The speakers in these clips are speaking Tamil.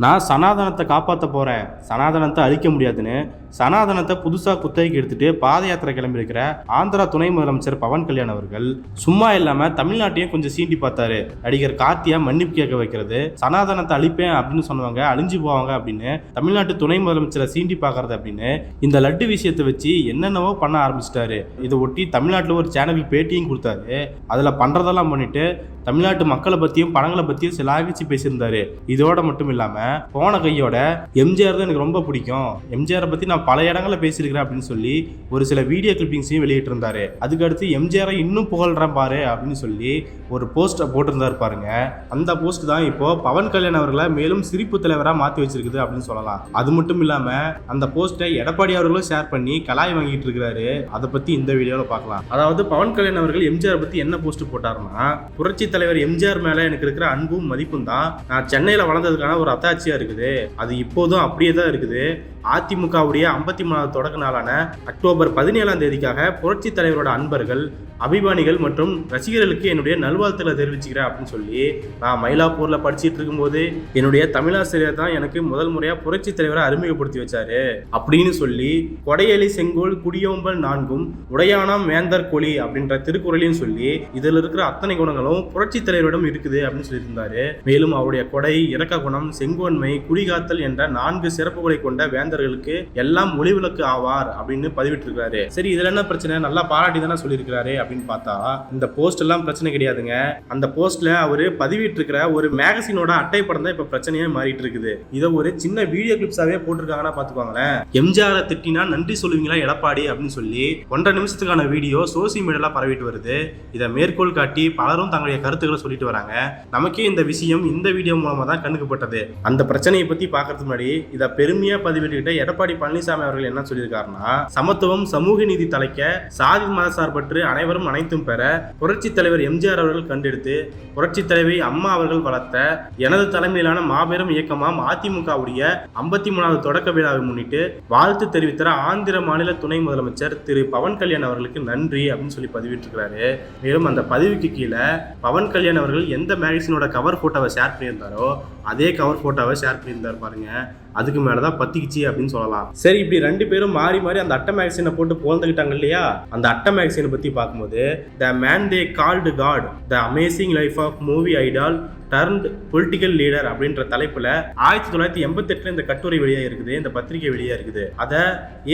நான் சனாதனத்தை காப்பாற்ற போகிறேன் சனாதனத்தை அழிக்க முடியாதுன்னு சனாதனத்தை புதுசாக குத்தகைக்கு எடுத்துட்டு பாத யாத்திரை கிளம்பியிருக்கிற ஆந்திரா துணை முதலமைச்சர் பவன் கல்யாண் அவர்கள் சும்மா இல்லாமல் தமிழ்நாட்டையும் கொஞ்சம் சீண்டி பார்த்தாரு. நடிகர் கார்த்தியா மன்னிப்பு கேட்க வைக்கிறது. சனாதனத்தை அழிப்பேன் அப்படின்னு சொன்னவங்க அழிஞ்சு போவாங்க அப்படின்னு தமிழ்நாட்டு துணை முதலமைச்சரை சீண்டி பார்க்கறது அப்படின்னு இந்த லட்டு விஷயத்தை வச்சு என்னென்னவோ பண்ண ஆரம்பிச்சிட்டாரு. இதை ஒட்டி தமிழ்நாட்டில் ஒரு சேனலுக்கு பேட்டியும் கொடுத்தாரு. அதில் பண்ணுறதெல்லாம் பண்ணிட்டு தமிழ்நாட்டு மக்களை பற்றியும் படங்களை பற்றியும் சிலாகிச்சு பேசியிருந்தாரு. இதோட மட்டும் இல்லாமல் போன கையோட எம்ஜிஆர் தான் எனக்கு ரொம்ப பிடிக்கும். எம்ஜிஆரை பற்றி நான் பல இடங்களில் பேசியிருக்கிறேன் அப்படின்னு சொல்லி ஒரு சில வீடியோ கிளிப்பிங்ஸையும் வெளியிட்டிருந்தாரு. அதுக்கடுத்து எம்ஜிஆரை இன்னும் புகழ்றேன் பாரு அப்படின்னு சொல்லி ஒரு போஸ்ட்டை போட்டிருந்தாரு பாருங்க. அந்த போஸ்ட் தான் இப்போ பவன் கல்யாண் அவர்களை மேலும் சிரிப்பு தலைவராக மாற்றி வச்சிருக்குது அப்படின்னு சொல்லலாம். அது மட்டும் இல்லாமல் அந்த போஸ்ட்டை எடப்பாடி அவர்களும் ஷேர் பண்ணி கலாய் வாங்கிட்டு இருக்கிறாரு. அதை பற்றி இந்த வீடியோவில் பார்க்கலாம். அதாவது பவன் கல்யாண் அவர்கள் எம்ஜிஆர் பற்றி என்ன போஸ்ட் போட்டாருன்னா புரட்சி தலைவர் எம்ஜிஆர் மேலே எனக்கு இருக்கிற அன்பும் மதிப்பும் தான் நான் சென்னையில் வளர்ந்ததுக்கான ஒரு அத்தாட்சியாக இருக்குது. அது இப்போதும் அப்படியே தான் இருக்குது. அதிமுகவுடைய ஐம்பத்தி மூணாவது தொடக்க நாளான அக்டோபர் பதினேழாம் தேதிக்காக புரட்சி தலைவரோட அன்பர்கள் அபிமானிகள் மற்றும் ரசிகர்களுக்கு என்னுடைய நல்வாழ்த்துக்களை தெரிவிச்சுக்கிறேன் அப்படின்னு சொல்லி நான் மயிலாப்பூரில் படிச்சுட்டு இருக்கும்போது என்னுடைய தமிழாசிரியர் தான் எனக்கு முதல் முறையாக புரட்சி தலைவரை அறிமுகப்படுத்தி வச்சாரு அப்படின்னு சொல்லி கொடையலி செங்கோல் குடியோம்பல் நான்கும் உடையானாம் வேந்தர் கொலி அப்படின்ற திருக்குறளையும் சொல்லி இதில் இருக்கிற அத்தனை குணங்களும் புரட்சி தலைவரிடம் இருக்குது அப்படின்னு சொல்லியிருந்தாரு. மேலும் அவருடைய கொடை இறக்க குணம் செங்கோன்மை குடிகாத்தல் என்ற நான்கு சிறப்புகளை கொண்ட வேந்தர்களுக்கு எல்லாம் ஒளிவிளக்கு ஆவார் அப்படின்னு பதிவிட்டிருக்காரு சரி இதுல என்ன பிரச்சனை? நல்லா பாராட்டி தானே சொல்லியிருக்கிறாரு அப்படின்னு பார்த்தா இந்த போஸ்ட் எல்லாம் பிரச்சனை கிடையாதுங்க. அந்த போஸ்ட்ல அவரு பதிவிட்டிருக்கிற ஒரு மேகசினோட அட்டை படம் தான் இப்ப பிரச்சனையே மாறிட்டு இருக்குது இதை ஒரு சின்ன வீடியோ கிளிப்ஸாவே போட்டிருக்காங்கன்னா பாத்துக்கோங்களேன் எம்ஜிஆர் திட்டினா நன்றி சொல்லுவீங்களா எடப்பாடி அப்படின்னு சொல்லி ஒன்றரை நிமிஷத்துக்கான வீடியோ சோசியல் மீடியால பரவிட்டு வருது. இதை மேற்கோள் காட்டி பலரும் தங்களுடைய கருத்துக்களை சொல்லிட்டு வராங்க. நமக்கே இந்த விஷயம் இந்த வீடியோ மூலமா தான் கண்ணுக்குப்பட்டது அந்த பிரச்சனையை பத்தி பாக்குறது முன்னாடி இதை பெருமையா பதிவிட்டு பதிவிட்டுக்கிட்ட எடப்பாடி பழனிசாமி அவர்கள் என்ன சொல்லியிருக்காருன்னா சமத்துவம் சமூக நீதி தலைக்க சாதி மத சார்பற்று அனைவரும் அனைத்தும் பெற புரட்சி தலைவர் எம்ஜிஆர் அவர்கள் கண்டெடுத்து புரட்சி தலைவி அம்மா அவர்கள் வளர்த்த எனது தலைமையிலான மாபெரும் இயக்கமாம் அதிமுகவுடைய ஐம்பத்தி மூணாவது தொடக்க விழாவை முன்னிட்டு வாழ்த்து தெரிவித்த ஆந்திர மாநில துணை முதலமைச்சர் திரு. பவன் கல்யாண் அவர்களுக்கு நன்றி அப்படின்னு சொல்லி பதிவிட்டிருக்கிறாரு. மேலும் அந்த பதிவுக்கு கீழே பவன் கல்யாண் அவர்கள் எந்த மேகசினோட கவர் போட்டோவை ஷேர் பண்ணியிருந்தாரோ அதே கவர் போட்டோவை ஷேர் பண்ணியிருந்தார் பாருங்க. அதுக்கு மேலே தான் பத்திக்குச்சு அப்படின்னு சொல்லலாம். சரி இப்படி ரெண்டு பேரும் மாறி மாறி அந்த அட்டை மேக்சினை போட்டு புகழ்ந்துக்கிட்டாங்க இல்லையா? அந்த அட்டை மேக்சினை பற்றி பார்க்கும்போது the man they called god the amazing life of movie idol turned political leader அப்படின்ற தலைப்புல ஆயிரத்தி தொள்ளாயிரத்தி எண்பத்தெட்டுல இந்த கட்டுரை வெளியாக இருக்குது இந்த பத்திரிகை வெளியாக இருக்குது. அதை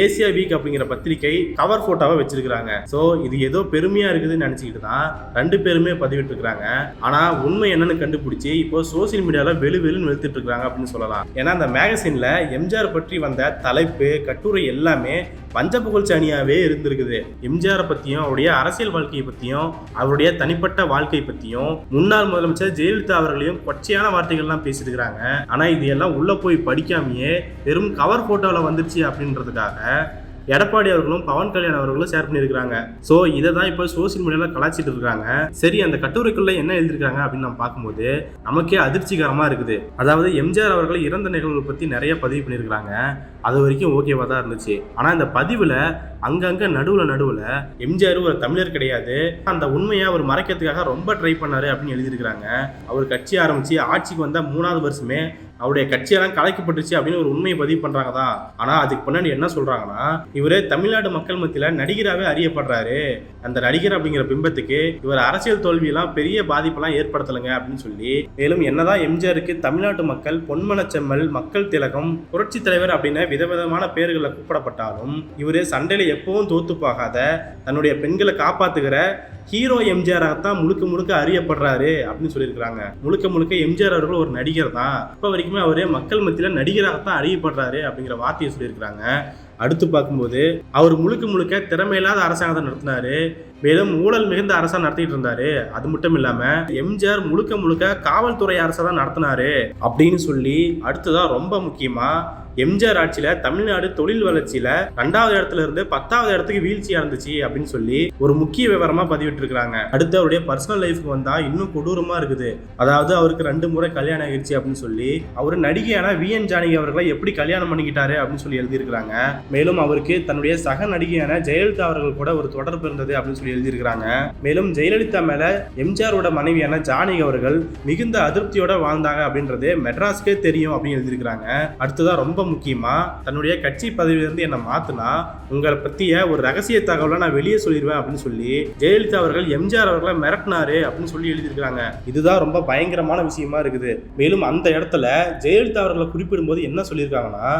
ஏசியா வீக் அப்படிங்கிற பத்திரிகை கவர் ஃபோட்டோவாக வச்சிருக்காங்க சோ இது ஏதோ பெருமையா இருக்குதுன்னு நினைச்சுக்கிட்டு தான் ரெண்டு பேருமே பதிவிட்டு ஆனால் ஆனா உண்மை என்னன்னு கண்டுபிடிச்சி இப்போ சோசியல் மீடியால வெளு வெளுன்னு வெளுத்துட்டு இருக்காங்க அப்படின்னு சொல்லலாம். ஏன்னா அந்த மேகசின்ல எம்ஜிஆர் பற்றி வந்த தலைப்பு கட்டுரை எல்லாமே பஞ்ச புகழ்ச்சி இருந்திருக்குது. எம்ஜிஆரை பத்தியும் அவருடைய அரசியல் வாழ்க்கையை பத்தியும் அவருடைய தனிப்பட்ட வாழ்க்கை பத்தியும் முன்னாள் முதலமைச்சர் ஜெயலலிதா அவர்களையும் கொச்சையான வார்த்தைகள்லாம் பேசியிருக்கிறாங்க. ஆனால் இது எல்லாம் உள்ள போய் படிக்காமையே வெறும் கவர் ஃபோட்டோவில் வந்துருச்சு அப்படின்றதுக்காக எடப்பாடி அவர்களும் பவன் கல்யாண் அவர்களும் ஷேர் பண்ணியிருக்கிறாங்க. ஸோ இதை தான் இப்போ சோசியல் மீடியாவில் கலாச்சிட்டு இருக்காங்க. சரி அந்த கட்டுரைக்குள்ள என்ன எழுதியிருக்காங்க அப்படின்னு நம்ம பார்க்கும்போது நமக்கே அதிர்ச்சிகரமாக இருக்குது. அதாவது எம்ஜிஆர் அவர்கள் இறந்த நிகழ்வு பற்றி நிறைய பதிவு பண்ணியிருக்கிறாங்க. அது வரைக்கும் ஓகேவாக தான் இருந்துச்சு. ஆனால் இந்த பதிவில் அங்கங்கே நடுவில் நடுவில் எம்ஜிஆர் ஒரு தமிழர் கிடையாது. அந்த உண்மையை அவர் மறைக்கிறதுக்காக ரொம்ப ட்ரை பண்ணாரு அப்படின்னு எழுதியிருக்கிறாங்க. அவர் கட்சி ஆரம்பித்து ஆட்சிக்கு வந்தால் மூணாவது வருஷமே அவருடைய கட்சியெல்லாம் கலைக்கப்பட்டுச்சு அப்படின்னு ஒரு உண்மையை பதிவு பண்றாங்க தான் ஆனா அதுக்கு பின்னாடி என்ன சொல்றாங்கன்னா இவரே தமிழ்நாடு மக்கள் மத்தியில நடிகராகவே அறியப்படுறாரு. அந்த நடிகர் அப்படிங்கிற பிம்பத்துக்கு இவர் அரசியல் தோல்வியெல்லாம் பெரிய பாதிப்பெல்லாம் ஏற்படுத்தலைங்க அப்படின்னு சொல்லி மேலும் என்னதான் எம்ஜிஆருக்கு தமிழ்நாட்டு மக்கள் பொன்மனச்செம்மல் மக்கள் திலகம் புரட்சி தலைவர் அப்படின்னு விதவிதமான பேர்களில் கூப்பிடப்பட்டாலும் இவர் சண்டையில எப்பவும் தோத்து போகாத தன்னுடைய பெண்களை காப்பாத்துகிற ஹீரோ எம்ஜிஆராகத்தான் முழுக்க முழுக்க அறியப்படுறாரு அப்படின்னு சொல்லியிருக்கிறாங்க. முழுக்க முழுக்க எம்ஜிஆர் அவர்கள் ஒரு நடிகர் தான் இப்போ வரைக்கும் அவரே மக்கள் மத்தியில் நடிகராகத்தான் அறியப்படுறாரு அப்படிங்கிற வார்த்தையை சொல்லியிருக்கிறாங்க. அடுத்து பார்க்கும்போது அவர் முழுக்க முழுக்க திறமையில்லாத அரசாங்கத்தை நடத்தினாரு. மேலும் ஊழல் மிகுந்த அரசா நடத்திட்டு இருந்தாரு. அது மட்டும் இல்லாம எம்ஜிஆர் முழுக்க முழுக்க காவல்துறை அரசா தான் நடத்தினாரு அப்படின்னு சொல்லி அடுத்ததான் ரொம்ப முக்கியமா எம்ஜிஆர் ஆட்சியில தமிழ்நாடு தொழில் வளர்ச்சியில ரெண்டாவது இடத்துல இருந்து பத்தாவது இடத்துக்கு வீழ்ச்சியாக இருந்துச்சு அப்படின்னு சொல்லி ஒரு முக்கிய விவரமா பதிவிட்டு இருக்காங்க அடுத்து அவருடைய பர்சனல் லைஃப்க்கு வந்தா இன்னும் கொடூரமா இருக்குது. அதாவது அவருக்கு ரெண்டு முறை கல்யாணம் ஆகிடுச்சு அப்படின்னு சொல்லி அவர் நடிகையான வி என் ஜானகி அவர்களை எப்படி கல்யாணம் பண்ணிக்கிட்டாரு அப்படின்னு சொல்லி எழுதியிருக்கிறாங்க. மேலும் அவருக்கு தன்னுடைய சக நடிகையான ஜெயலலிதா அவர்கள் கூட ஒரு தொடர்பு இருந்தது அப்படின்னு சொல்லி எழுதியிருக்கிறாங்க. மேலும் ஜெயலலிதா மேல எம்ஜிஆரோட மனைவியான ஜானகி அவர்கள் மிகுந்த அதிருப்தியோட வாழ்ந்தாங்க அப்படின்றது மெட்ராஸ்க்கே தெரியும் அப்படின்னு எழுதியிருக்கிறாங்க. அடுத்ததான் ரொம்ப முக்கியமாக தன்னுடைய கட்சி பதவியிலிருந்து என்னை மாற்றினா உங்களை பற்றிய ஒரு ரகசிய தகவலை நான் வெளியே சொல்லிடுவேன் அப்படின்னு சொல்லி ஜெயலலிதா அவர்கள் எம்ஜிஆர் அவர்களை மிரட்டினாரு அப்படின்னு சொல்லி எழுதியிருக்கிறாங்க. இதுதான் ரொம்ப பயங்கரமான விஷயமா இருக்குது. மேலும் அந்த இடத்துல ஜெயலலிதா அவர்களை குறிப்பிடும்போது என்ன சொல்லியிருக்காங்கன்னா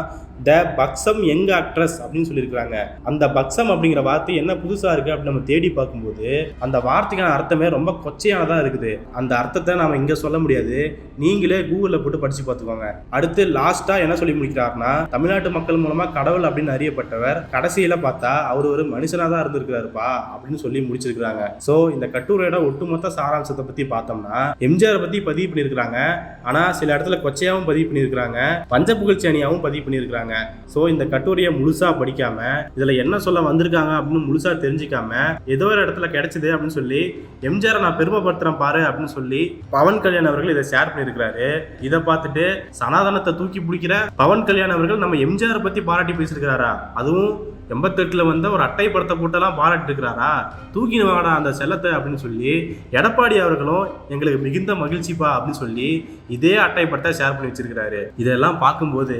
த பக்சம் யங் ஆக்ட்ரஸ் அப்படின்னு சொல்லியிருக்காங்க அந்த பக்சம் அப்படிங்கிற வார்த்தை என்ன புதுசாக இருக்குது அப்படின்னு நம்ம தேடி பார்க்கும்போது அந்த வார்த்தைக்கான அர்த்தமே ரொம்ப கொச்சையானதாக இருக்குது. அந்த அர்த்தத்தை நாம் இங்கே சொல்ல முடியாது. நீங்களே கூகுளில் போட்டு படிச்சு பார்த்துக்கோங்க. அடுத்து லாஸ்ட்டாக என்ன சொல்லி முடிக்கிறாருன்னா தமிழ்நாட்டு மக்கள் மூலமா கடவுள் அப்படின்னு அறியப்பட்டவர். கடைசியில பார்த்தா அவர் ஒரு மனுஷனா தான் இருந்திருக்கிறாருப்பா அப்படின்னு சொல்லி முடிச்சிருக்கிறாங்க. சோ இந்த கட்டுரையோட ஒட்டுமொத்த சாராம்சத்தை பத்தி பார்த்தோம்னா எம்ஜிஆர் பத்தி பதிவு பண்ணியிருக்கிறாங்க. ஆனா சில இடத்துல கொச்சையாவும் பதிவு பண்ணியிருக்கிறாங்க. பஞ்ச புகழ்ச்சியணியாவும் பதிவு பண்ணியிருக்கிறாங்க. சோ இந்த கட்டுரையை முழுசா படிக்காம இதுல என்ன சொல்ல வந்திருக்காங்க அப்படின்னு முழுசா தெரிஞ்சுக்காம ஏதோ ஒரு இடத்துல கிடைச்சது அப்படின்னு சொல்லி எம்ஜிஆரை நான் பெருமைப்படுத்துறேன் பாரு அப்படின்னு சொல்லி பவன் கல்யாண் அவர்கள் இதை ஷேர் பண்ணியிருக்கிறாரு. இதை பார்த்துட்டு சனாதனத்தை தூக்கி பிடிக்கிற பவன் கல்யாண் அவர்கள் நம்ம எம்ஜிஆரை பற்றி பாராட்டி பேசியிருக்கிறாரா? அதுவும் எண்பத்தெட்டில் வந்த ஒரு அட்டை படத்தை போட்டெல்லாம் பாராட்டிருக்கிறாரா? தூக்கி வாடா அந்த செல்லத்தை அப்படின்னு சொல்லி எடப்பாடி அவர்களும் எங்களுக்கு மிகுந்த மகிழ்ச்சிப்பா அப்படின்னு சொல்லி இதே அட்டை படத்தை ஷேர் பண்ணி வச்சிருக்கிறாரு. இதெல்லாம் பார்க்கும்போது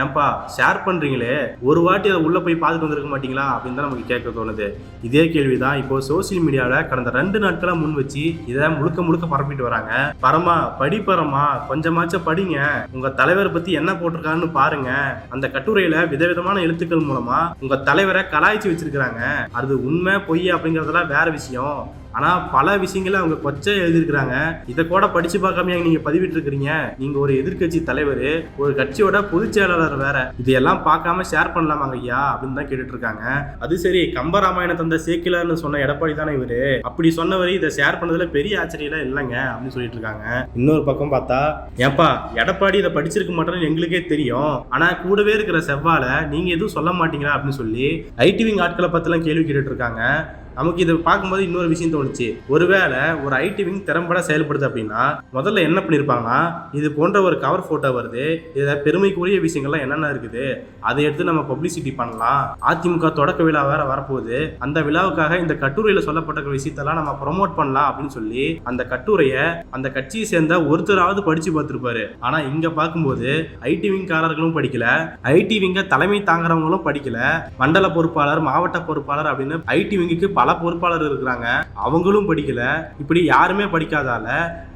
ஏன்பா ஷேர் பண்ணுறீங்களே ஒரு வாட்டி அதை உள்ளே போய் பார்த்துட்டு வந்திருக்க மாட்டீங்களா? அப்படின்னு தான் நமக்கு கேட்க தோணுது. இதே கேள்வி தான் இப்போ சோசியல் மீடியாவில் கடந்த ரெண்டு நாட்களாக முன் வச்சு இதை முழுக்க முழுக்க பரப்பிட்டு வராங்க. பரமா படி பரமா கொஞ்சமாச்சும் படிங்க. உங்கள் தலைவரை பற்றி என்ன போட்டிருக்காருன்னு பாருங்க. அந்த கட்டுரையில் விதவிதமான எழுத்துக்கள் மூலமாக உங்கள் தலைவரை கலாய்ச்சி வச்சிருக்கிறாங்க. அது உண்மை பொய் அப்படிங்கறதெல்லாம் வேற விஷயம். ஆனால் பல விஷயங்களை அவங்க கொச்சை எழுதியிருக்கிறாங்க. இதை கூட படிச்சு பார்க்காம நீங்கள் பதிவிட்டு நீங்கள் ஒரு எதிர்க்கட்சி தலைவர் ஒரு கட்சியோட பொதுச் செயலாளர் வேற. இதையெல்லாம் பார்க்காம ஷேர் பண்ணலாமாங்க ஐயா? அப்படின்னு தான் கேட்டுட்டு இருக்காங்க அது சரி கம்பராமாயணம் தந்த சேக்கிலார்னு சொன்ன எடப்பாடி தானே இவரு. அப்படி சொன்னவர் இதை ஷேர் பண்ணதுல பெரிய ஆச்சரியம் இல்லைங்க அப்படின்னு சொல்லிட்டு இருக்காங்க இன்னொரு பக்கம் பார்த்தா ஏப்பா எடப்பாடி இதை படிச்சிருக்க மாட்டேன்னு எங்களுக்கே தெரியும். ஆனா கூடவே இருக்கிற செவ்வாழை நீங்க எதுவும் சொல்ல மாட்டீங்களா? அப்படின்னு சொல்லி ஐடிவிங் ஆட்களை பத்திலாம் கேள்வி கேட்டுட்டு இருக்காங்க நமக்கு இதை பார்க்கும்போது இன்னொரு விஷயம் தோணுச்சு. ஒருவேளை ஒரு ஐடி விங் திறம்பட செயல்படுது அப்படின்னா முதல்ல என்ன பண்ணியிருப்பாங்கன்னா இது போன்ற ஒரு கவர் ஃபோட்டோ வருது. இதில் பெருமைக்குரிய விஷயங்கள்லாம் என்னென்ன இருக்குது? அதை எடுத்து நம்ம பப்ளிசிட்டி பண்ணலாம். அதிமுக தொடக்க விழா வேற வரப்போகுது. அந்த விழாவுக்காக இந்த கட்டுரையில் சொல்லப்பட்ட விஷயத்தெல்லாம் நம்ம ப்ரொமோட் பண்ணலாம் அப்படின்னு சொல்லி அந்த கட்டுரையை அந்த கட்சியை சேர்ந்த ஒருத்தராவது படிச்சு பார்த்துருப்பாரு. ஆனா இங்க பார்க்கும்போது ஐடி விங்காரர்களும் படிக்கல. ஐடி விங்க தலைமை தாங்குறவங்களும் படிக்கல. மண்டல பொறுப்பாளர் மாவட்ட பொறுப்பாளர் அப்படின்னு ஐடி விங்குக்கு பல பொறுப்பாளர் இருக்கிறாங்க. அவங்களும் படிக்கல. இப்படி யாருமே படிக்காதால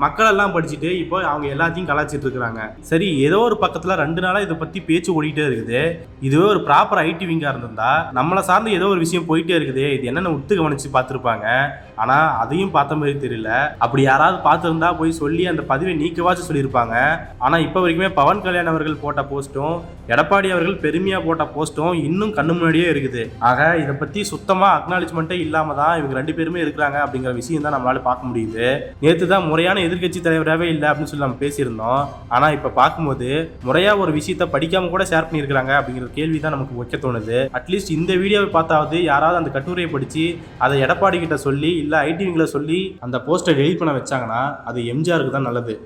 மக்கள் எல்லாம் படிச்சுட்டு இப்போ அவங்க எல்லாத்தையும் கலாச்சிட்டு இருக்கிறாங்க. சரி ஏதோ ஒரு பக்கத்துல ரெண்டு நாளா இதை பத்தி பேச்சு ஓடிட்டே இருக்குது. இதுவே ஒரு ப்ராப்பர் ஐடி விங்கா இருந்திருந்தா நம்மளை சார்ந்து ஏதோ ஒரு விஷயம் போயிட்டே இருக்குது. இது என்னென்ன உத்து கவனிச்சு பார்த்துருப்பாங்க. ஆனா அதையும் பார்த்த மாதிரி தெரியல. அப்படி யாராவது பார்த்துருந்தா போய் சொல்லி அந்த பதிவை நீக்கவாச்சும் சொல்லியிருப்பாங்க. ஆனா இப்போ வரைக்குமே பவன் கல்யாண் அவர்கள் போட்ட போஸ்ட்டும் எடப்பாடி அவர்கள் பெருமையா போட்ட போஸ்ட்டும் இன்னும் கண்ணு முன்னாடியே இருக்குது. ஆக இதை பத்தி சுத்தமா அக்னாலஜ்மெண்ட்டே இல்லாம தான் இவங்க ரெண்டு பேருமே இருக்கிறாங்க அப்படிங்கிற விஷயம் தான் நம்மளால பார்க்க முடியுது. நேற்று தான் முறையான எதிர்க்கட்சி தலைவராகவே இல்லை அப்படின்னு சொல்லி நம்ம பேசியிருந்தோம். ஆனா இப்ப பார்க்கும்போது முறையா ஒரு விஷயத்த படிக்காம கூட ஷேர் பண்ணியிருக்காங்க அப்படிங்கிற கேள்வி தான் நமக்கு வைக்க தோணுது. அட்லீஸ்ட் இந்த வீடியோவை பார்த்தாவது யாராவது அந்த கட்டுரையை படிச்சு அதை எடப்பாடி கிட்ட சொல்லி இல்ல ஐடிவிங்களை சொல்லி அந்த போஸ்டரை டெலிட் பண்ண வச்சாங்கன்னா அது எம்ஜிஆருக்கு தான் நல்லது.